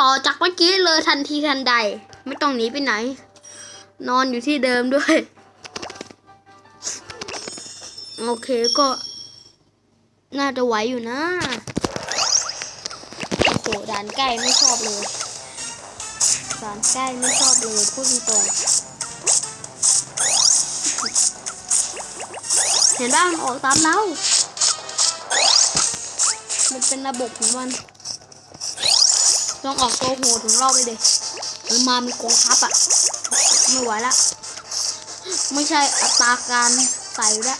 ต่อจากเมื่อกี้เลยทันทีทันใด ไม่ต้องหนีไปไหน นอนอยู่ที่เดิมด้วย โอเคก็ น่าจะไหวอยู่นะโอ้โหด่านใกล้ไม่ชอบเลยด่านใกล้ไม่ชอบเลยพูดตรงเห็นบ้างมันออกตามเรา มันเป็นระบบของมัน ต้องออกตัวโหดถึงรอบเลยเด็มันมามีกองทัพอะไม่ไหวละ ไม่ใช่อัตราการใส่ละ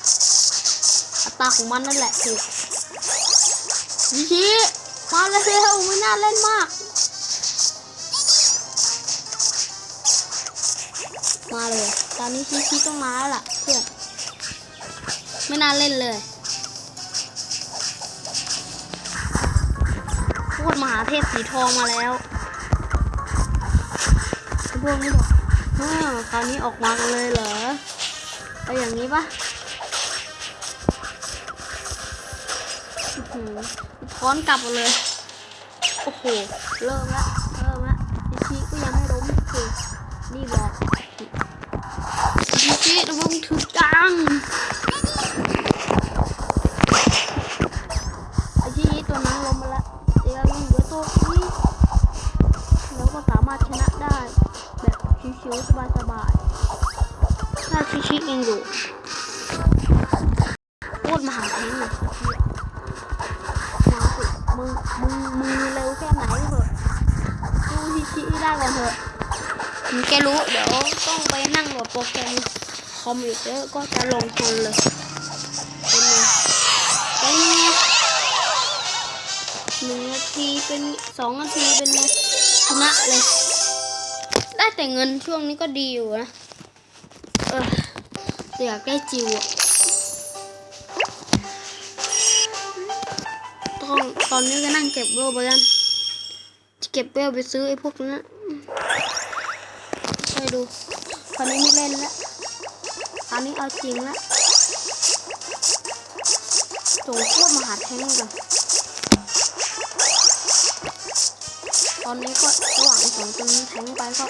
อัตราของมันนั่นแหละคือวิชิมาเร็วไม่น่าเล่นมาก มาเลย ตอนนี้ชิชิต้องมาแล้วล่ะเพื่อน ไม่น่าเล่นเลย พูดมหาเทพสีทองมาแล้วไอ้พวกนี้บอกเออคราวนี้ออกมากันเลยเหรอเอาอย่างนี้ปะอื้อหือค้อนกลับมาเลย โอ้โห เริ่มละเริ่มละชิชิก็ยังไม่ล้มคือนี่บอกชิชิระวังถือจัง ไอ้ที่ตัวนั้นลงมาแล้วเดี๋ยวเหลือตัวนี้แล้วก็สามารถชนะได้ แบบชิวๆสบายๆถ้าชิชิยังอยู่โคตรมหาแทงเลยมาสิมึงมึงมึงเร็วแค่ไหนเถอะดูชิชิได้ก่อนเถอะมึงแกรู้เดี๋ยวต้องไปนั่งโหลดโปรแกรมคอมอีกเยอะก็จะลงทุนเลยเป็นไงเป็นไง เป็นสองนาทีเป็นชนะเลย ได้แต่เงินช่วงนี้ก็ดีอยู่นะเออแต่อยากได้จิวอะต้องตอนนี้ก็นั่งเก็บเวลไปกันจะเก็บเวลไปซื้อไอ้พวกนั้นไปดูคราวนี้ไม่เล่นแล้วคราวนี้เอาจริงล้วส่งพวกมหาแทงก์กัน ตอนนี้ก็ระหว่างสองตัวนี้แทงไปก็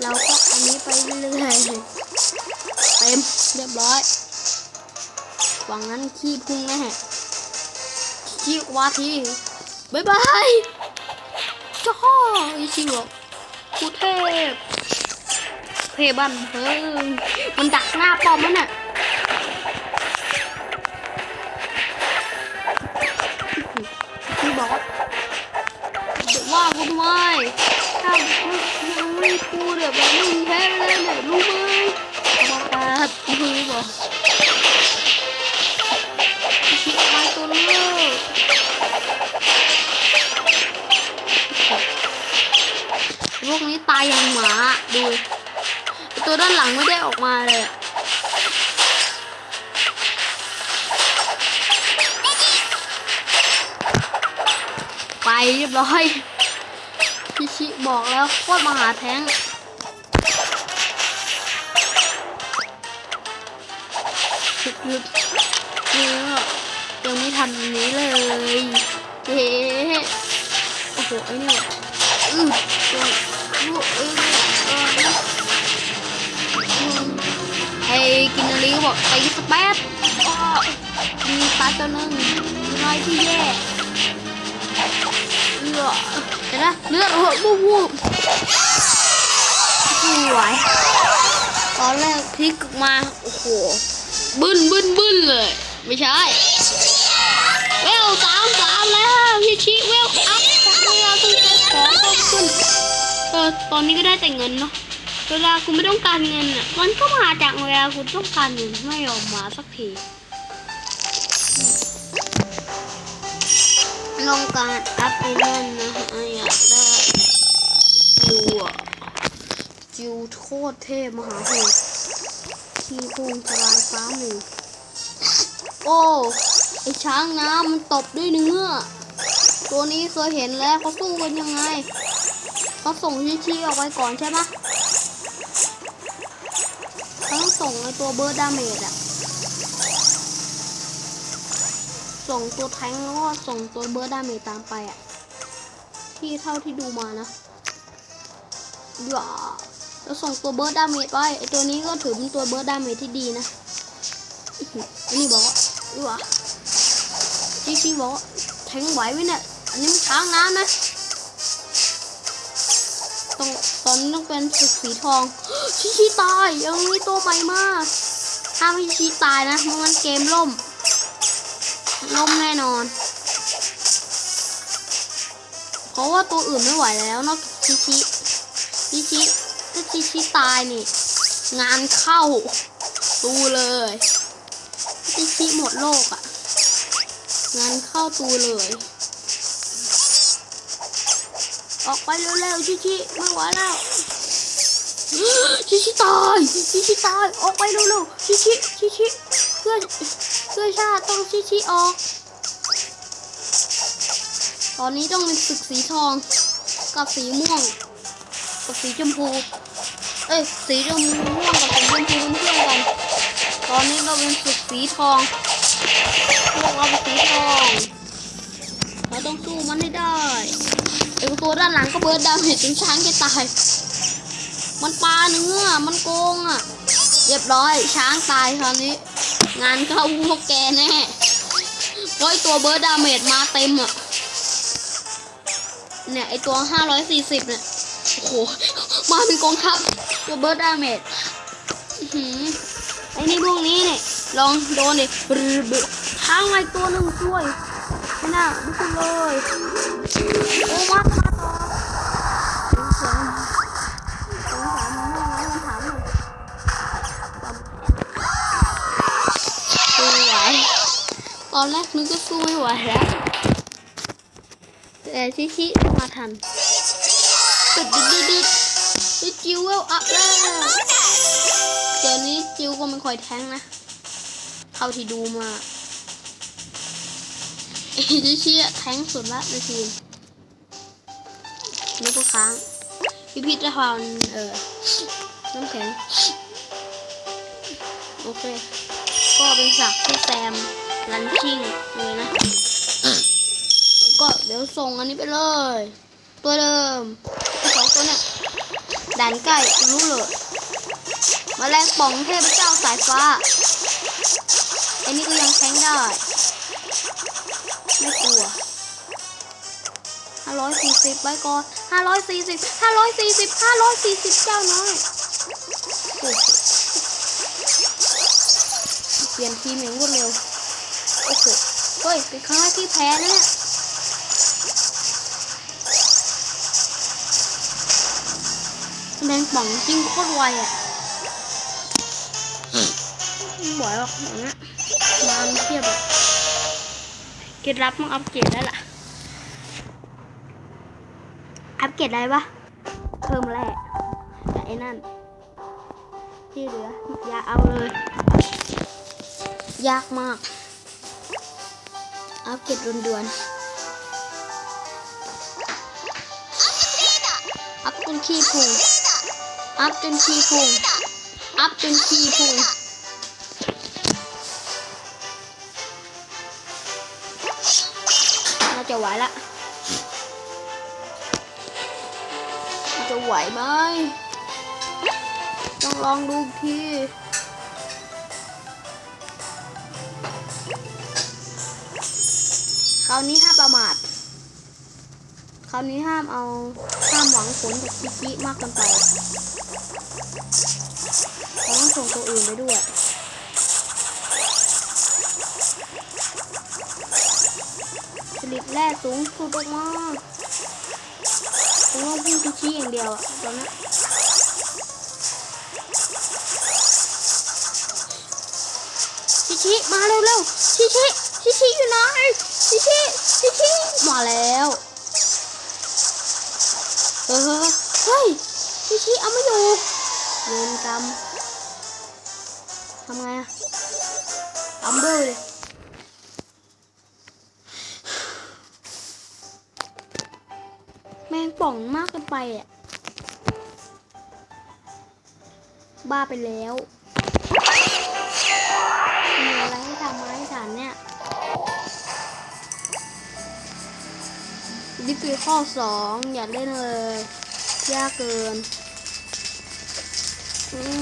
เราก็อันนี้ไปเรื่อยๆเต็มเรียบร้อยหวังนั้นขี้พุ่งแน่ขี้วาทีบ๊ายบายจ้าอีชิบอกกูเทพเพบันเฮ้ยมันดักหน้าปอมมันน่ะ กูเดี๋ยวแบบมึงแพ้เลยเนี่ยรู้ไหมบอกแป๊บมือบอกชิบหายตัวเลิกพวกนี้ตายอย่างหมาดูตัวด้านหลังไม่ได้ออกมาเลยไปเรียบร้อยพี่ชิบอกแล้วโคตรมหาแท้ง หยุดหยุดเนี่ยยังไม่ทันนี้เลยเฮ้โอ้โหไอ้นี่อือตัวลูกเอ้ยเออไอ้กินนาลีก็บอกตีสเปซอ้อมีตาตัวหนึงน้อยที่แย่เลือดเห็นไหมเลือดหัวบูบวูบไม่ไหวตอนแรกพลิกมา โอ้โห บึ้นบึ้นบึ้นเลย ไม่ใช่ เวลสามสามแล้วพี่ชิเวลอัพจากเวลตั้งแต่ของเพิ่มขึ้นเออตอนนี้ก็ได้แต่เงินเนาะเวลากูไม่ต้องการเงินอะมันก็มาจากเวลากูต้องการเงินไม่ยอมมาสักทีลองการอัพไปเล่นนะฮะอยากได้จิวอะจิวโคตรเทพมหาโหด ที่พุ่งทลายฟ้าหนึ่งโอ้ไอช้างน้ำมันตบด้วยเนื้อ ตัวนี้เคยเห็นแล้วเขาสู้กันยังไงเขาส่งชิชิออกไปก่อนใช่ปะเขาต้องส่งไอตัวเบิร์ดดาเมจอะส่งตัวแทงค์แล้วก็ส่งตัวเบิร์ดดาเมจตามไปอะที่เท่าที่ดูมานะอย่า แล้วส่งตัวเบิร์ดดาเมจไปไอตัวนี้ก็ถือเป็นตัวเบิร์ดดาเมจที่ดีนะอันนี้บอกว่าอย่าจีจีบอกว่าแทงไหวไหมเนี่ยอันนี้มันช้างน้ำนะต้องตอนนี้ต้องเป็นศึกสีทองชิชิตายยังมีตัวใหม่มากถ้าไม่ชิชิตายนะม่งั้นเกมล่ม ล่มแน่นอนเพราะว่าตัวอื่นไม่ไหวแล้วนอกจากชิชิชิชิ ถ้าชิชิตายนี่ งานเข้าตูเลยชิชิหมดโลกอะ่ะ งานเข้าตูเลย ออกไปเร็วๆชิชิไม่ไหวแล้วชิชิตายชิชิตายออกไปเร็วๆชิชิชิชิเพื่อเพื่อชาติต้องชิชิออก ตอนนี้ต้องเป็นศึกสีทองกับสีม่วง กับสีชมพู เอ้ย สีชมพูม่วงกับสีชมพูเป็นเพื่อนกัน ตอนนี้เราเป็นศึกสีทองพวกเราเป็นสีทอง เราต้องสู้มันให้ได้ไอ้ตัวด้านหลังก็เบิร์ดดาเมจจนช้างจะตาย มันปลาเนื้อ มันโกงอะ เรียบร้อย ช้างตายคราวนี้ งานเข้าพวกแกแน่เพราะไอตัวเบิร์ดดาเมจมาเต็มอะ เนี่ยไอตัว540เนี่ย โอ้โห มาเป็นกองทัพตัวเบิร์ดดาเมจอื้อหือไอ้นี่พวกนี้เนี่ย ลองโดนดิบรึบรึทั้งไอตัวหนึ่งช่วย ไม่น่าดูคุณเลย โอ้มามาต่อสงสารสงสามันมากเลยมันถามหน่อยสู้ไหวตอนแรกนึกก็สู้ไม่ไหวแล้ว แต่ชิชิมาทัน ตึดดึดดึดดึดดึดจิวเวลอัพแล้วเดี๋ยวนี้จิวก็ไม่ค่อยแทงนะเท่าที่ดูมาไอ้ชิชิอะแทงสุดละในทีมนี่ก็ค้างพี่พีทจะทานเออน้ำแข็งโอเค ก็เป็นฉากที่แซมรันชิ่งเลยนะ ก็เดี๋ยวส่งอันนี้ไปเลย ตัวเดิม ด่านใกล้รู้เลยมาแรงป่องเทพเจ้าสายฟ้าไอ้นี่ก็ยังแทงได้ ไม่กลัวห้าร้อยสี่สิบใบก่อนห้าร้อยสี่สิบห้าร้อยสี่สิบห้าร้อยสี่สิบเจ้าน้อยเปลี่ยนทีมอย่างรวดเร็ว โอ้โห เฮ้ย เป็นครั้งแรกที่แพ้นะเนี่ย แมงป่องจริงโคตรไวอะไม่ไหวหรอกอย่างเงี้ยมาเทียบอะเกรดรับมันอัปเกรดได้ละอัปเกรดได้ปะเพิ่มแร่แต่ไอ้นั่น ที่เหลืออย่าเอาเลย ยากมาก อัปเกรดด่วนๆอัพจนขี้พุง อัพจนขี้พุงอัพจนขี้พุงน่าจะไหวละจะไหวไหมต้องลองดูอีกทีคราวนี้ห้ามประมาท คราวนี้ห้ามเอา ห้ามหวังผลจากชิชิมากเกินไป ส่งตัวอื่นไปด้วยผลิตแร่สูงสุดออกมาผมต้องพึ่งชิชิอย่างเดียวอะตอนนี้ชิชิมาเร็วๆชิชิชิชิอยู่ไหนชิชิชิชิมาแล้วเออเฮ้ยชิชิเอาไม่อยู่เวรกรรมำไงอะอัมเบอร์เลยแมงป่องมากเกินไปอะ บ้าไปแล้วมีอะไรให้ทำไหมฉันเนี่ยมนี่ข้อสองอย่าเล่นเลย ยากเกิน อืม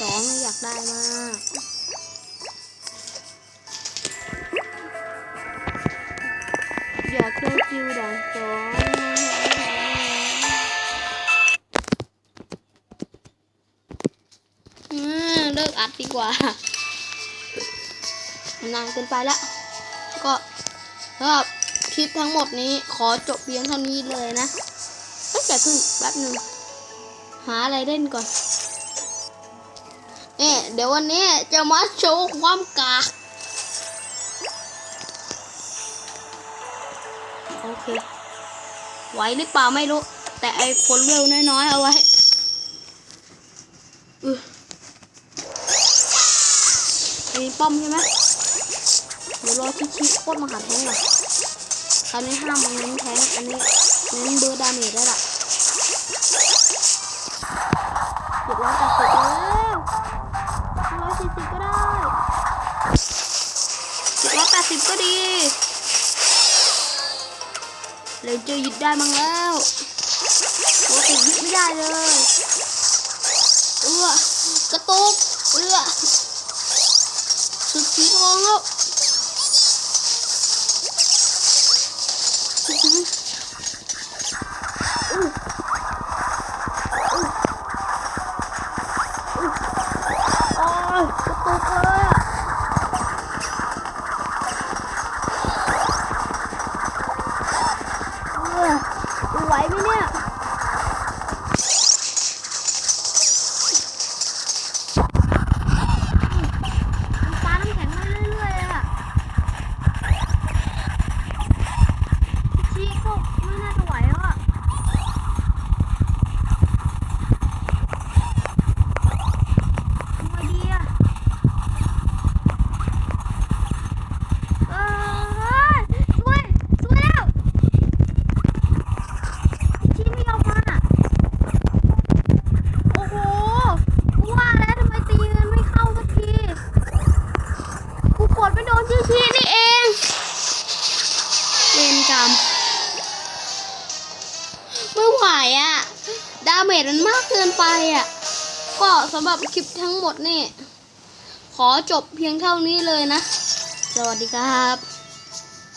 สองอยากได้มากอยากได้จิวด่านสองเลิกอัดดีกว่า นานเกินไปแล้ว ก็สำหรับคลิปทั้งหมดนี้ขอจบเพียงเท่านี้เลยนะเฮ้ยแต่เพิ่งแป๊บหนึ่งหาอะไรเล่นก่อน เนี่ยเดี๋ยววันนี้จะมาโชว์ความกากโอเค ไหวหรือเปล่าไม่รู้ แต่ไอคนเร็วน้อยๆเอาไว้อือมีป้อมใช่ไหมเดี๋ยวรอชิชิโคตรมาหาแทงก่อนคราวนี้ห้ามเน้นแทงอันนี้เน้นเบอร์ดาเมจได้ละเจ็ดร้อยแปดสิบแล้วร้อย อยึดได้มั้งแล้วโอ้ติดยึดไม่ได้เลยเอือกระตุกเอือสุดสีทองแล้ว สำหรับคลิปทั้งหมดนี่ ขอจบเพียงเท่านี้เลยนะ สวัสดีครับ